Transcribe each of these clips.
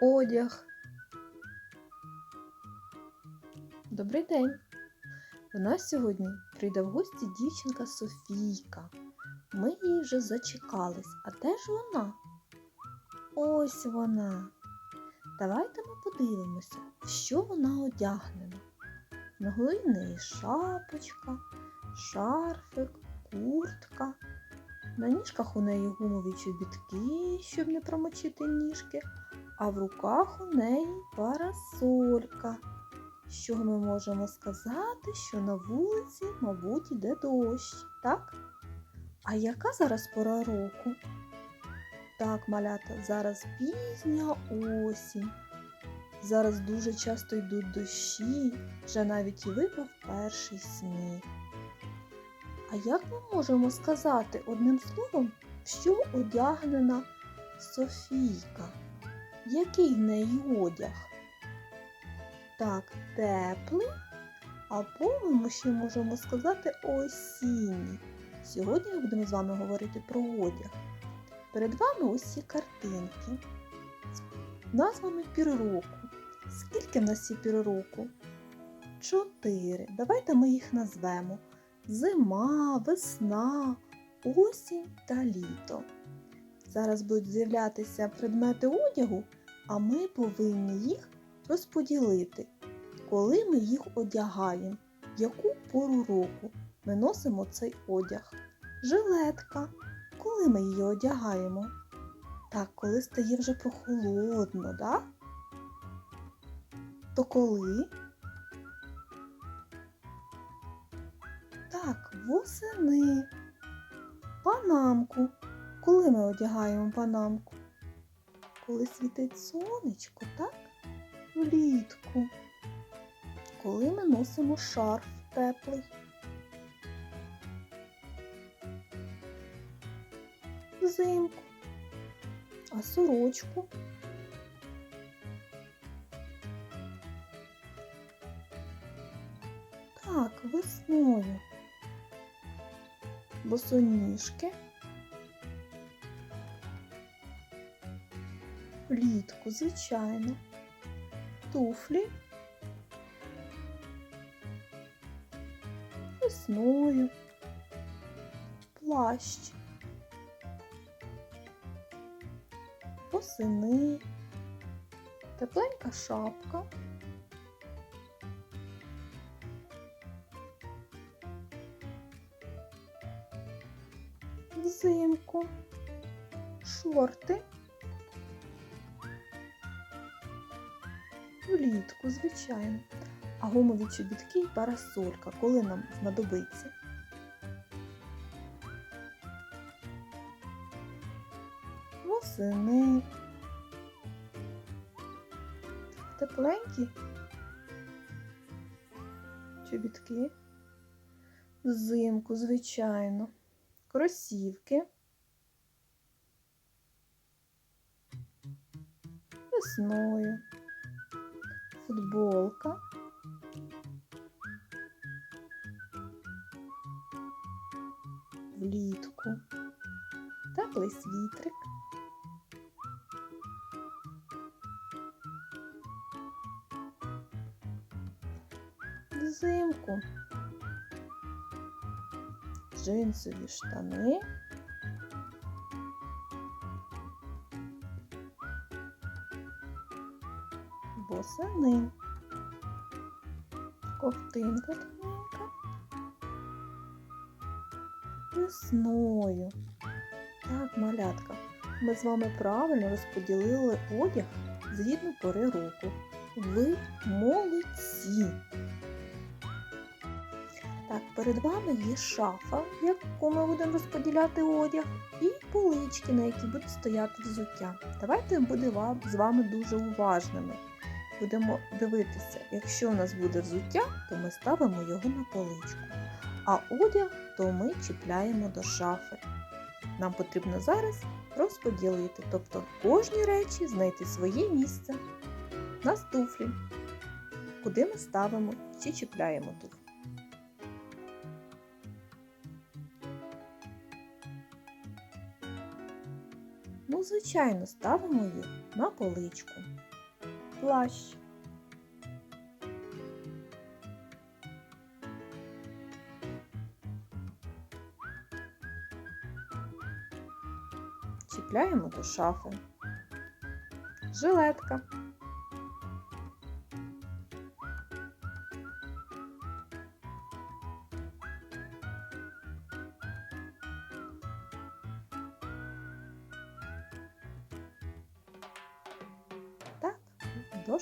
одяг. Добрий день! До нас сьогодні прийде в гості дівчинка Софійка. Ми її вже зачекались. А де ж вона? Ось вона. Давайте ми подивимося, в що вона одягнена. На голові в неї шапочка, шарфик, куртка. На ніжках у неї гумові чобітки, щоб не промочити ніжки, а в руках у неї парасолька. Що ми можемо сказати, що на вулиці, мабуть, йде дощ, так? А яка зараз пора року? Так, малята, зараз пізня осінь. Зараз дуже часто йдуть дощі, вже навіть і випав перший сніг. А як ми можемо сказати одним словом, що одягнена Софійка? Який в неї одяг? Так, теплий, або ми ще можемо сказати осінній. Сьогодні ми будемо з вами говорити про одяг. Перед вами ось є картинки з назвами пір року. Скільки в нас є пір року? Чотири. Давайте ми їх назвемо зима, весна, осінь та літо. Зараз будуть з'являтися предмети одягу, а ми повинні їх розподілити, коли ми їх одягаємо, яку пору року ми носимо цей одяг. Жилетка. Коли ми її одягаємо? Так, коли стає вже прохолодно, да? То коли? Так, восени. Панамку. Коли ми одягаємо панамку? Коли світить сонечко, так? Влітку. Коли ми носимо шарф теплий. Взимку. А сорочку. Так, весною. Босоніжки. Влітку, звичайно. Туфлі. Весною. Плащ. Восени. Тепленька шапка. Взимку. Шорти. Влітку, звичайно. А гумові чобітки і парасолька, коли нам знадобиться. Восени. Тепленькі чобітки. Взимку, звичайно. Кросівки. Весною. Футболка. Влітку. Теплий світрик. Взимку. Джинсові штани. Босини. Ковтинка тоненька. Весною. Так, малятка, ми з вами правильно розподілили одяг згідно пори року. Ви молодці! Так, перед вами є шафа, в яку ми будемо розподіляти одяг, і полички, на які буде стояти взуття. Давайте будемо з вами дуже уважними. Будемо дивитися, якщо у нас буде взуття, то ми ставимо його на поличку. А одяг, то ми чіпляємо до шафи. Нам потрібно зараз розподілити, тобто кожній речі знайти своє місце. У нас туфлі, куди ми ставимо чи чіпляємо туфлі. Ну, звичайно, ставимо їх на поличку. Плащ. Чіпляємо до шафи. Жилетка.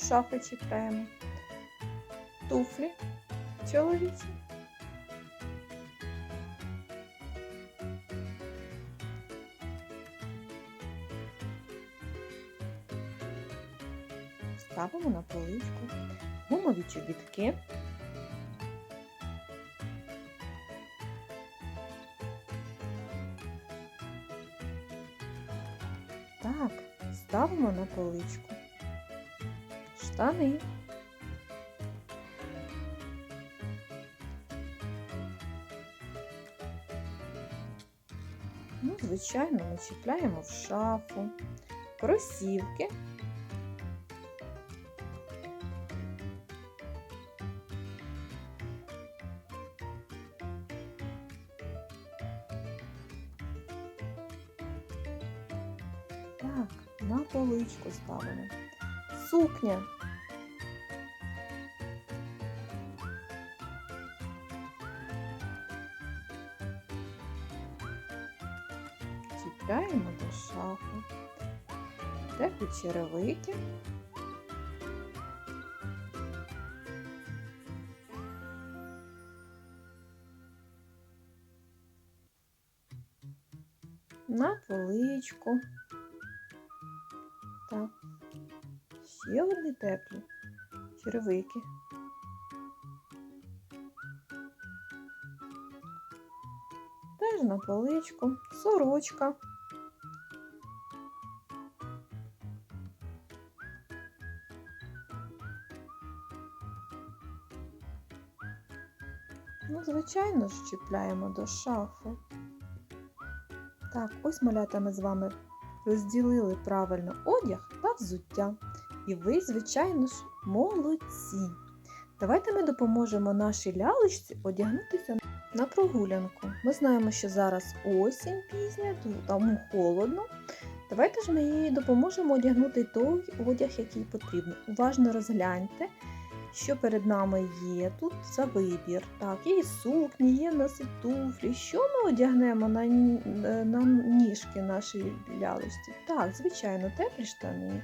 Шафи чіпляємо. Туфлі чоловічі. Ставимо на поличку. Гумові чобітки. Так, ставимо на поличку. Штани. Ну, звичайно, ми чіпляємо в шафу, кросівки. Так, на поличку ставимо. Сукня. Чіпляємо до шафи. Теплі черевики. На поличку. Так. Ще одні теплі черевики. Теж на поличку, сорочка. Ну, звичайно ж, чіпляємо до шафи. Так, ось малята ми з вами розділили правильно одяг та взуття. І ви, звичайно ж, молодці. Давайте ми допоможемо нашій лялечці одягнутися на прогулянку. Ми знаємо, що зараз осінь пізня, тому холодно. Давайте ж ми їй допоможемо одягнути той одяг, який потрібно. Уважно розгляньте, що перед нами є тут за вибір. Так, є і сукні, є в нас і туфлі. Що ми одягнемо на, на ніжки нашої лялечці? Так, звичайно, теплі штани.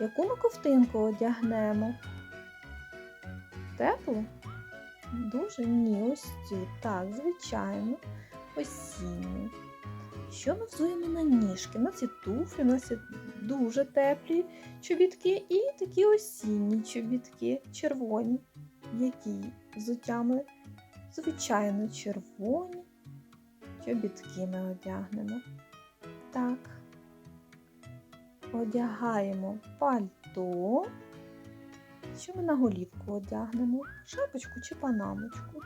Яку ми ковтинку одягнемо? Теплу? Дуже ні, ось цю. Так, звичайно, осінню. Що ми взуємо на ніжки? У нас є туфлі, у нас є дуже теплі чобітки і такі осінні чобітки, червоні. Які взуття ми? Звичайно, червоні чобітки ми одягнемо. Так. Одягаємо пальто. Що ми на голівку одягнемо? Шапочку чи панамочку?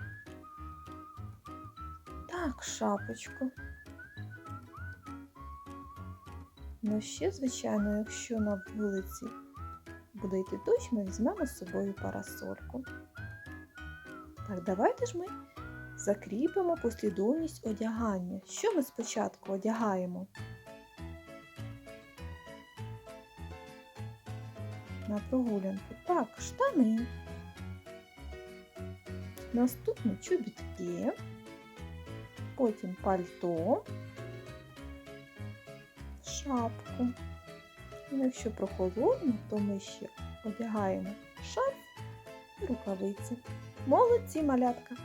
Так, шапочку. Ну, ще, звичайно, якщо на вулиці буде йти дощ, ми візьмемо з собою парасольку. Так, давайте ж ми закріпимо послідовність одягання. Що ми спочатку одягаємо? На прогулянку. Так, штани. Наступні чобітки, потім пальто, шапку. І якщо прохолодно, то ми ще одягаємо шарф і рукавиці. Молодці малятка!